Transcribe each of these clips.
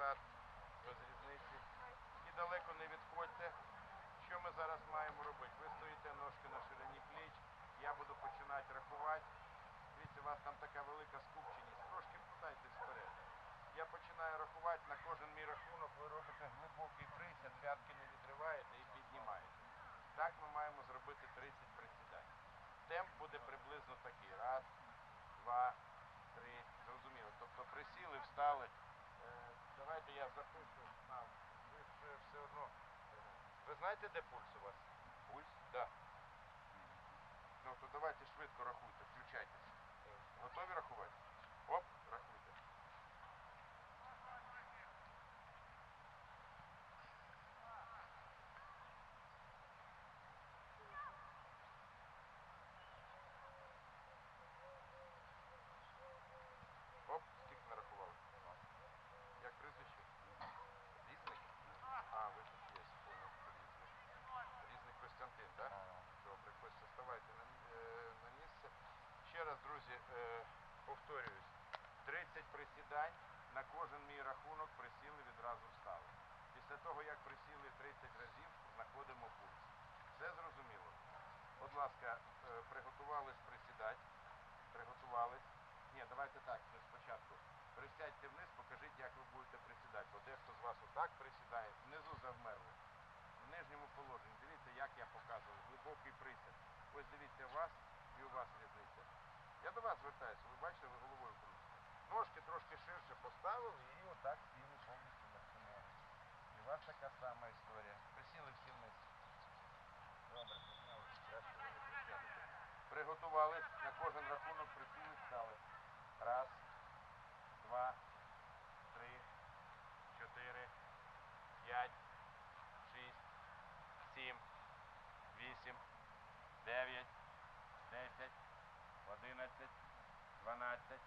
назад, без. І далеко не відходьте. Що ми зараз маємо робити? Ви стоїте ножки на ширині пліч, я буду починати рахувати. Дивіться, у вас там така велика скупченість. Трошки подайтесь вперед. Я починаю рахувати, на кожен мій рахунок ви робите глибокий присяд, п'ятки не відриваєте і піднімаєте. Так ми маємо зробити 30 присідань. Темп буде приблизно такий. Раз, два, три. Зрозуміло. Тобто присіли, встали. Е, давайте я запишу. А, ви ж все одно. Ви знаєте, де пульс у вас? Пульс? Так. Да. Ну то давайте швидко рахуйте, включайтесь. Готові рахувати? Оп, рахуйте. 30 присідань, на кожен мій рахунок присіли, відразу встали. Після того, як присіли 30 разів, знаходимо пульс. Все зрозуміло? Будь ласка, е, приготувались присідати. Приготувались. Ні, давайте так, спочатку. Присядьте вниз, покажіть, як ви будете присідати. Бо дехто з вас отак присідає, внизу завмерли. В нижньому положенні. Дивіться, як я показував. Глибокий присід. Ось дивіться вас і у вас різниця. Я до вас звертаюся, ви бачите, ви головою крутите. Ножки трошки ширше поставили і отак сіли повністю на цю ногу. І у вас така сама історія. Присіли всі вниз. Добре, піднялися. Краще присядете. Приготувались на кожен рахунок присіли, стали. Раз, два, три, чотири, п'ять, шість, сім, вісім, дев'ять, десять, одинадцять, дванадцять,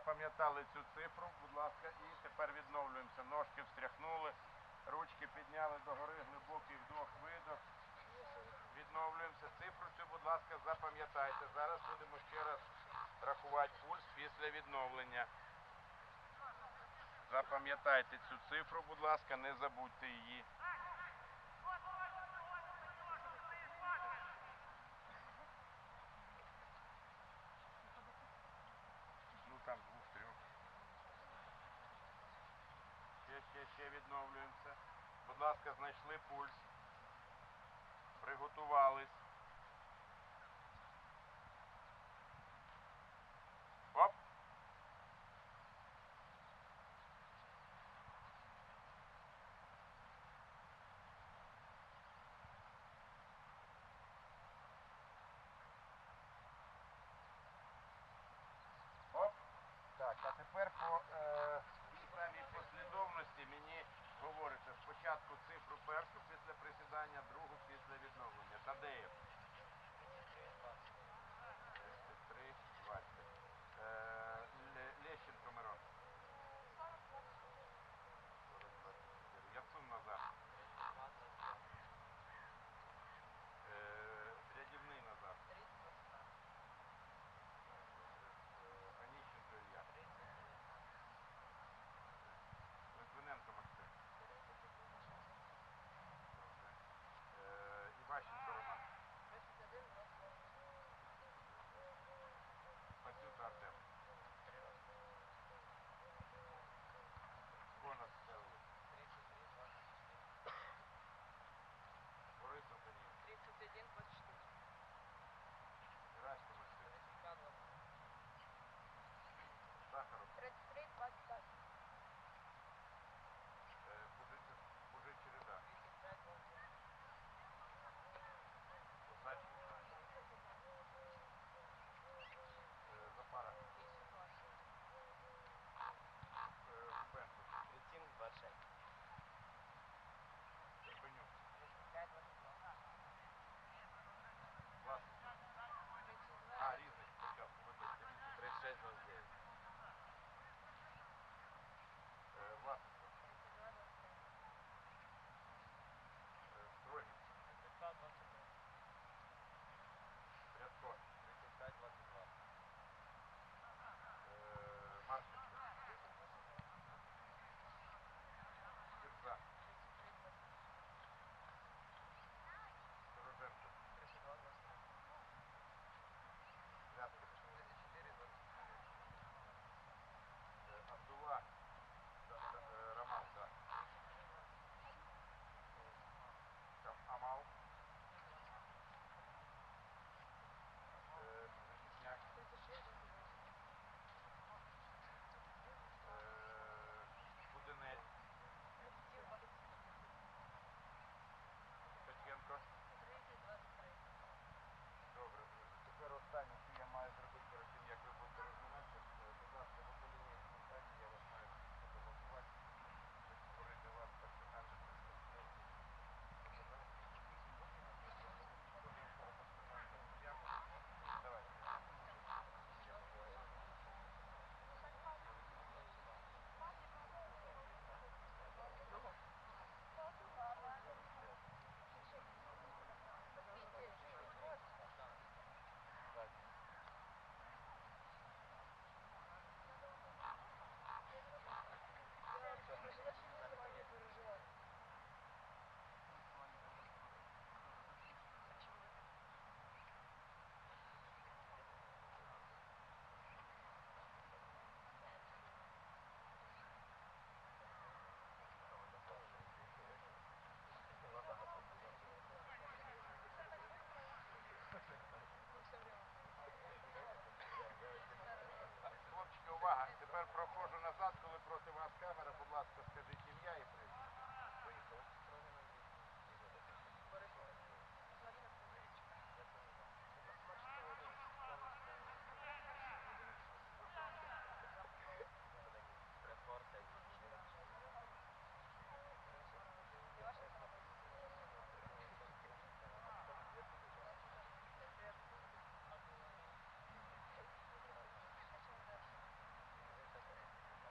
Запам'ятали цю цифру, будь ласка, і тепер відновлюємося. Ножки встряхнули, ручки підняли догори, глибокий вдох, видох. Відновлюємося. Цифру цю, будь ласка, запам'ятайте. Зараз будемо ще раз рахувати пульс після відновлення. Запам'ятайте цю цифру, будь ласка, не забудьте її. Ну там двох-трьох. Ще, ще, ще відновлюємося. Будь ласка, знайшли пульс. Приготувались.